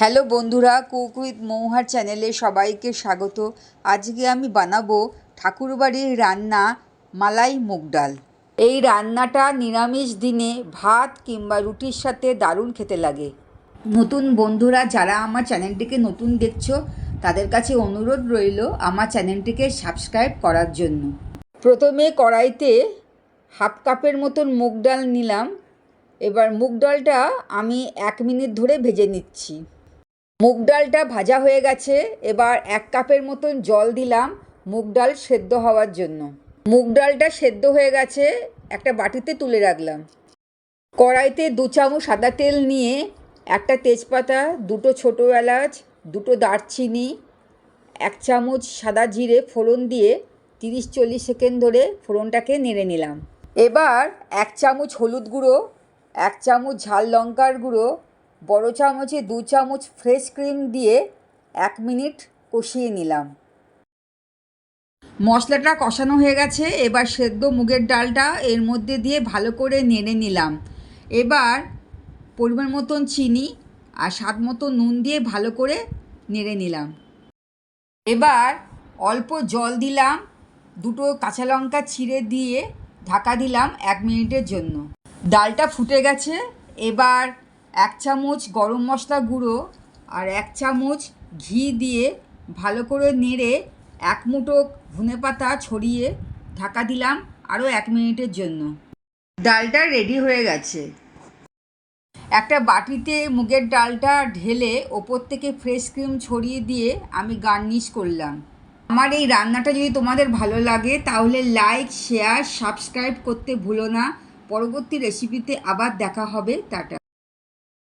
Hello বন্ধুরা, cook with মৌহার চ্যানেলে সবাইকে স্বাগত। আজকে আমি বানাবো ঠাকুরবাড়ির রান্না মালাই মুগ ডাল। এই রান্নাটা নিরামিষ দিনে ভাত কিংবা রুটির সাথে দারুণ খেতে লাগে। নতুন বন্ধুরা, যারা আমার চ্যানেলটিকে নতুন দেখছ, তাদের কাছে অনুরোধ রইল আমার চ্যানেলটিকে সাবস্ক্রাইব করার জন্য। প্রথমে কড়াইতে হাফ কাপের মতন মুগ ডাল নিলাম। এবার মুগ ডালটা আমি এক মিনিট ধরে ভেজে নিচ্ছি। মুগ ডালটা ভাজা হয়ে গেছে, এবার এক কাপের মতন জল দিলাম মুগ ডাল সেদ্ধ হওয়ার জন্য। মুগ ডালটা সেদ্ধ হয়ে গেছে, একটা বাটিতে তুলে রাখলাম। কড়াইতে দু চামচ সাদা তেল নিয়ে একটা তেজপাতা, দুটো ছোটো এলাচ, দুটো দারচিনি, এক চামচ সাদা জিরে ফোড়ন দিয়ে তিরিশ চল্লিশ সেকেন্ড ধরে ফোড়নটাকে নেড়ে নিলাম। এবার এক চামচ হলুদ গুঁড়ো, এক চামচ ঝাল লঙ্কার গুঁড়ো বড় চামচে দু চামচ ফ্রেশ ক্রিম দিয়ে এক মিনিট কষিয়ে নিলাম। মশলাটা কষানো হয়ে গেছে, এবার সেদ্ধ মুগের ডালটা এর মধ্যে দিয়ে ভালো করে নেড়ে নিলাম। এবার পরিমাণ মতন চিনি আর স্বাদ মতো নুন দিয়ে ভালো করে নেড়ে নিলাম। এবার অল্প জল দিলাম, দুটো কাঁচা লঙ্কা ছিঁড়ে দিয়ে ঢাকা দিলাম এক মিনিটের জন্য। ডালটা ফুটে গেছে, এবার এক চামচ গরম মশলা গুঁড়ো আর এক চামচ ঘি দিয়ে ভালো করে নেড়ে এক মুঠো ধনে পাতা ছড়িয়ে ঢাকা দিলাম আরও এক মিনিটের জন্য। ডালটা রেডি হয়ে গেছে। একটা বাটিতে মুগের ডালটা ঢেলে ওপর থেকে ফ্রেশ ক্রিম ছড়িয়ে দিয়ে আমি গার্নিশ করলাম। আমার এই রান্নাটা যদি তোমাদের ভালো লাগে, তাহলে লাইক শেয়ার সাবস্ক্রাইব করতে ভুলো না। পরবর্তী রেসিপিতে আবার দেখা হবে। টাটা।